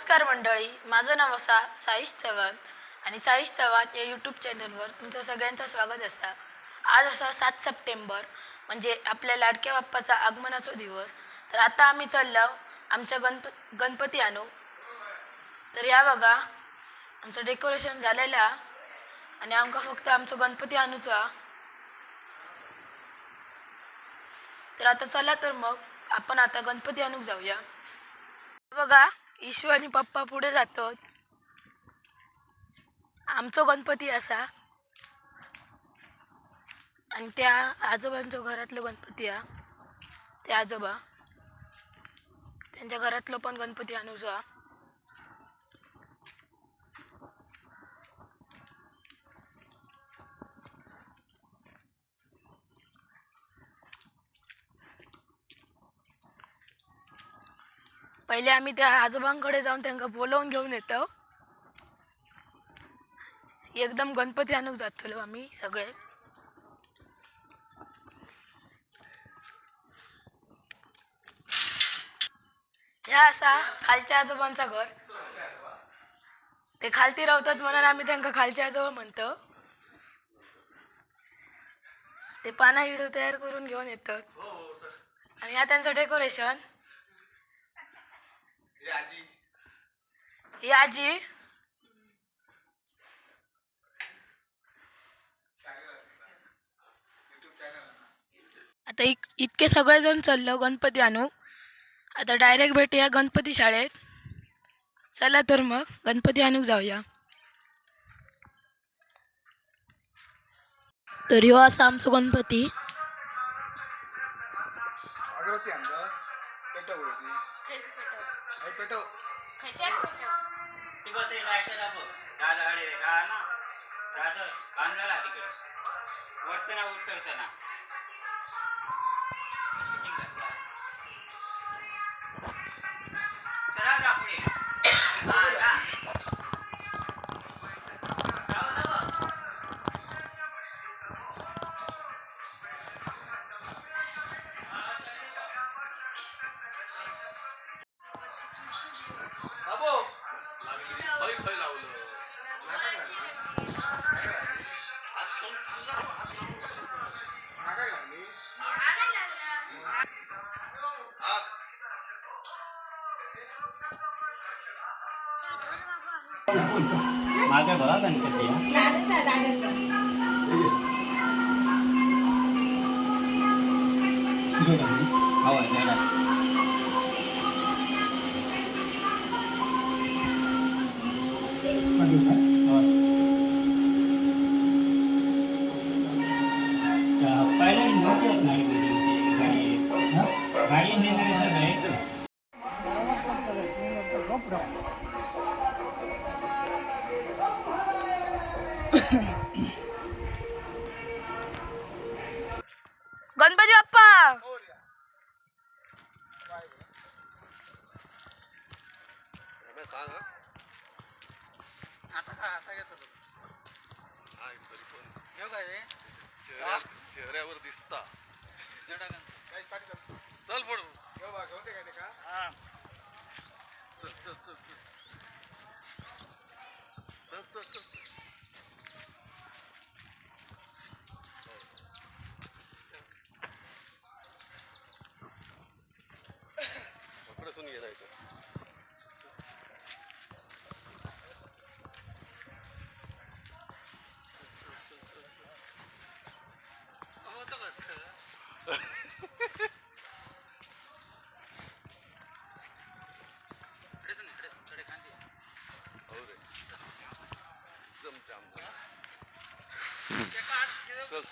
नमस्कार मंडळी माझं नाव असा साईश चव्हाण आणि साईश चव्हाण या यूट्यूब चॅनलवर तुमचं सगळ्यांचं स्वागत असा आज असा सात सप्टेंबर म्हणजे आपल्या लाडक्या बाप्पाचा आगमनाचा दिवस. तर आता आम्ही चाललो आमच्या गणप गणपती आणू. तर या बघा आमचं डेकोरेशन झालेलं आणि आमका फक्त आमचं गणपती आणूचा तर आता चला तर मग आपण आता गणपती आणूक जाऊया. बघा इशू आणि पप्पा पुढे जातात. आमचो गणपती असा. आणि त्या आजोबांचो घरातलो गणपती हा. ते आजोबा. त्यांच्या घरातलो पण गणपती आणूचा पहिले आम्ही त्या आजोबांकडे जाऊन त्यांना बोलवून घेऊन येतो. एकदम गणपती आणूक जातलो आम्ही सगळे. ह्या असा खालच्या आजोबांचा घर. ते खालती रावतात म्हणून आम्ही त्यांना खालच्या आजोबा म्हणतो. ते पाना हिडू तयार करून घेऊन येतात. आणि ह्या त्यांचं डेकोरेशन याजी. आजी आता इक इतके सगळेजण चाललो गणपती आणू. आता डायरेक्ट भेटूया गणपती शाळेत. चला तर मग गणपती आणूक जाऊया. तर ह्यो असा आमचो गणपती. पेटव. खचाक ती बते लाइट दाबो दादा अडे गा ना. दादा बांधला तिकडे. वरताना उतरताना करा आपले. 어이 거의 나오는 나가요 언니 माझ्या बरा गणपती हवा नाही Okay.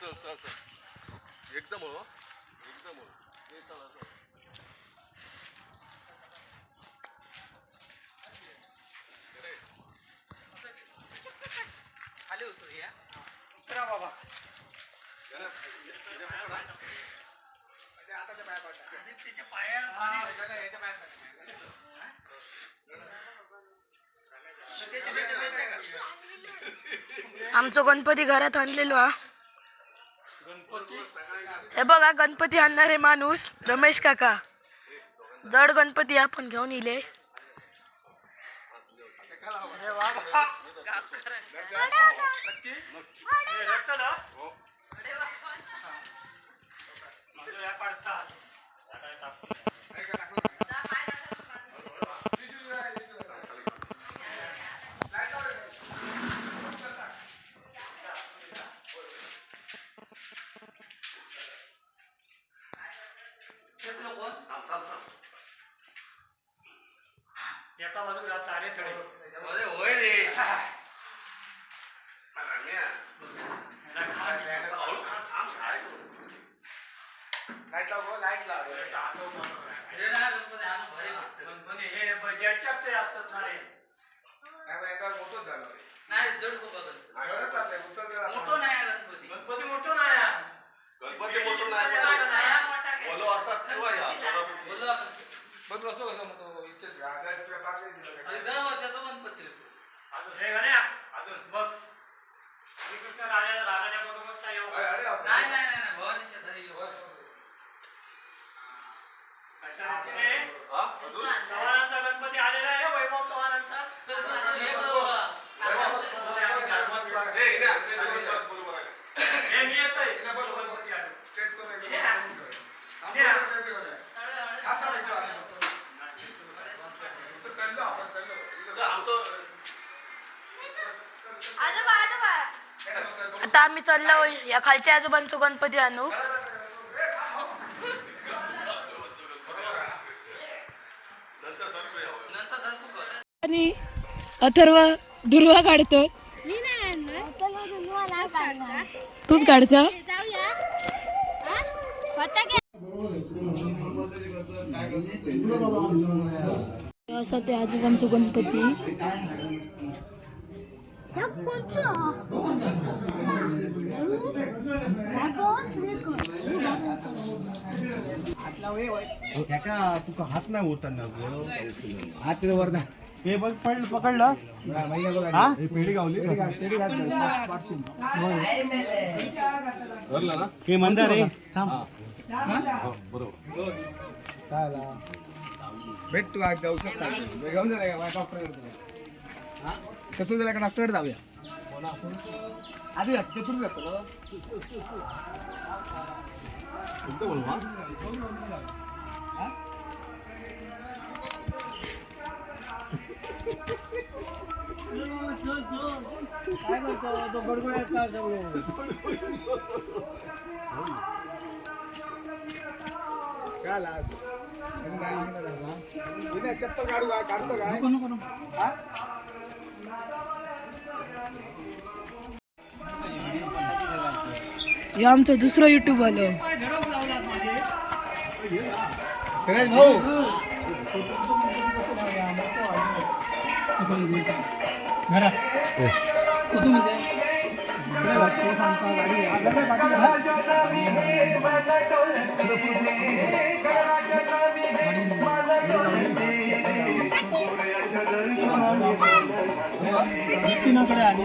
चल चल चल. एकदम हो. एकदम हो. खाली होतो या उतरा बाबा. म्हणजे आमचं गणपती घरात आणलेलो हा. हे बघा गणपती आणणारे माणूस. रमेश काका. जड गणपती आपण घेऊन इले. एका बाजूला तारे थडे अरे होय रे हे आणून भारी वाटतं. पण हे ते असतात रे नाही जड खूप होतं. मोठं नाही गणपती गणपती मोठं नाही. गणपती मोठं नाही पण छाया मोठा काय? बोलो असतात दहा वर्षाचा गणपती रे. अजून हे गण्या अजून बघ. श्रीकृष्ण राजा राजाच्या बरोबरचा योग नाही नाही नाही नाही. भवानीच्या घरी येऊ. अशा रीतीने? हा अजून? चव्हाणांचा गणपती आलेला आहे वैभव चव्हाणांचा. चल चल चल. ये बाबा. इकडे. आण. बरोबर आहे. हे मी येतोय. गणपती आलो. हे हा. हे हा आमचं आता आम्ही चाललो या खालच्या आजोबांचो गणपती आणू. आणि अथर्व दुर्वा काढतो. तूच काढता. जाऊया. हा? होता की? असा ते आजोबांचो गणपती. तुका हात नाही होता हात वरदा हे बघ पडलं पकडलं हा पेढी गावली हे म्हणता रे थांब भेट तू आज जाऊ शकता डॉक्टर चतुर्थ का डॉक्टर जाऊया आधी चतुर्थ जातो काय करतो तो गडगड हे आमचं दुसरं युट्यूब आलं नितीनाकडे आली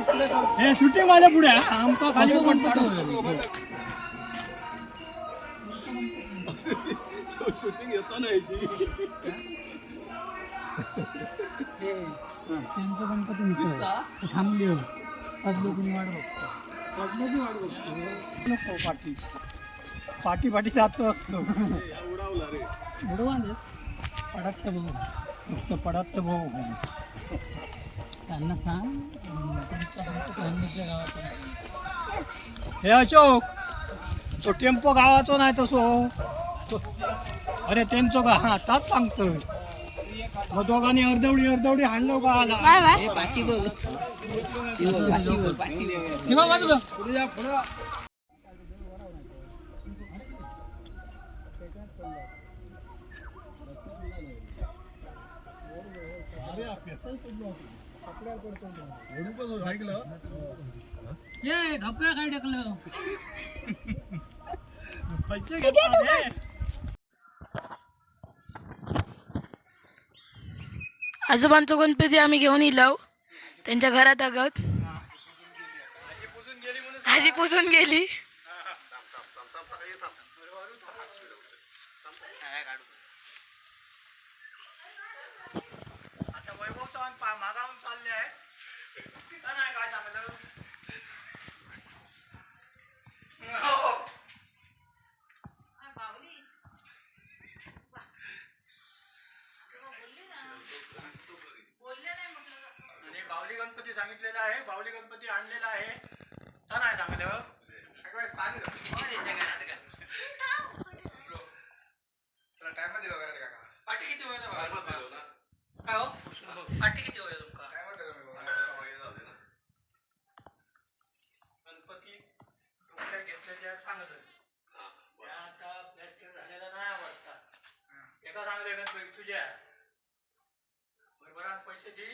हे शूटिंग आल्या पुढे आमका खाली शूटिंग येताना त्यांचं गणपती मित्र थांबली हो. पाच लोकांनी वाट बघतो. पडण्याची वाट बघतो. नसतो पाठी. पाठी पाठी जात असतो. उडावला रे. उडवा दे पडात तर बघू. फक्त पडात बघू. त्यांना सांग. हे अशोक तो टेम्पो गावाचो नाही तसो अरे त्यांचो का हा ताच सांगतोय. मग दोघांनी अर्धवडी अर्धवडी हाणलो का आला. का पुढे ये ढोकळा काय टाकलं खर्च घेतला आजोबांचो गणपती आम्ही घेऊन इलो. त्यांच्या घरात अगत आजी पुसून गेली आता वैभव चव्हाण पा मागावून चालले आहे का नाही काय सांगलं हो. आणि बावली गणपती सांगितलेला आहे बावली गणपती आणलेला आहे. का नाही सांगलं टाइम दिला वगैरे काका किती वय काय हो? पाठी किती वय तुमका टाइम दिला मी बघा. हे जाऊ दे ना. गणपती डोक्यात घेतलेल्या सांगत होते. हा, बरं. त्या आता प्लॅस्टर झालेला नाही आवडता एका सांगले गणपती तुझ्या बरोबरात पैसे दे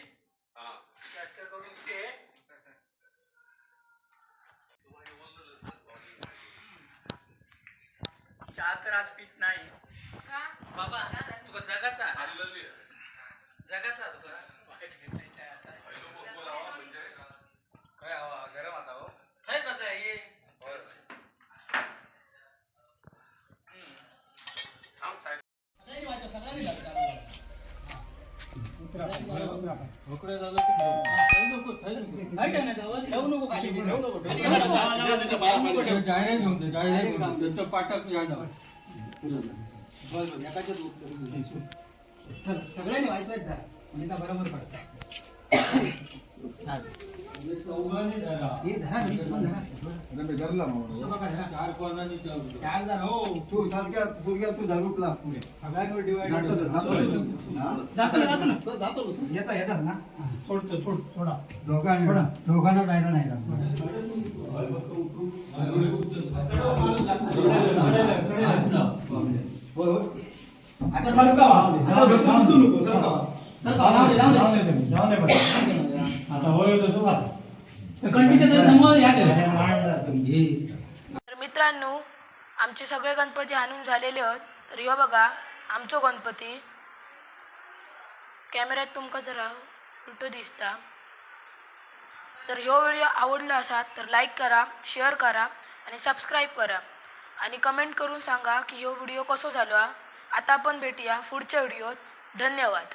हा. प्लॅस्टर करून घे तुम्हाला हे बोललं नसतं, बाबा. चहा तर आज पित नाही बाबा तुका जगाचा. जगाचा तुका म्हणजे काय हवा गरम आता हो हे थांब साहेब. ठेवू नको खाली ठेवू नको सगळ्यांनी व्हायचं म्हणजे बरोबर पडतं. चार जण हो तू सारख्या तू पुढे सगळ्यांवर डिवाइड जातो जातो ना जातो येता येतात ना सोडतो सोड सोडा दोघांना दोघांना जायला नाही लागत होय, होय. आता सरका व्हा. आता ढकलू नको, सरका व्हा. सरका व्हा. आता होय तसं बा तर मित्रांनो आमचे सगळे गणपती आणून झालेले आहेत. तर ह्यो बघा आमचो गणपती कॅमेऱ्यात तुमका जरा उलटो दिसता. तर ह्यो व्हिडिओ आवडलो असा तर लाईक करा शेअर करा आणि सबस्क्राईब करा. आणि कमेंट करून सांगा की ह्यो व्हिडिओ कसो झालो आता आपण भेटूया पुढच्या व्हिडिओत. धन्यवाद.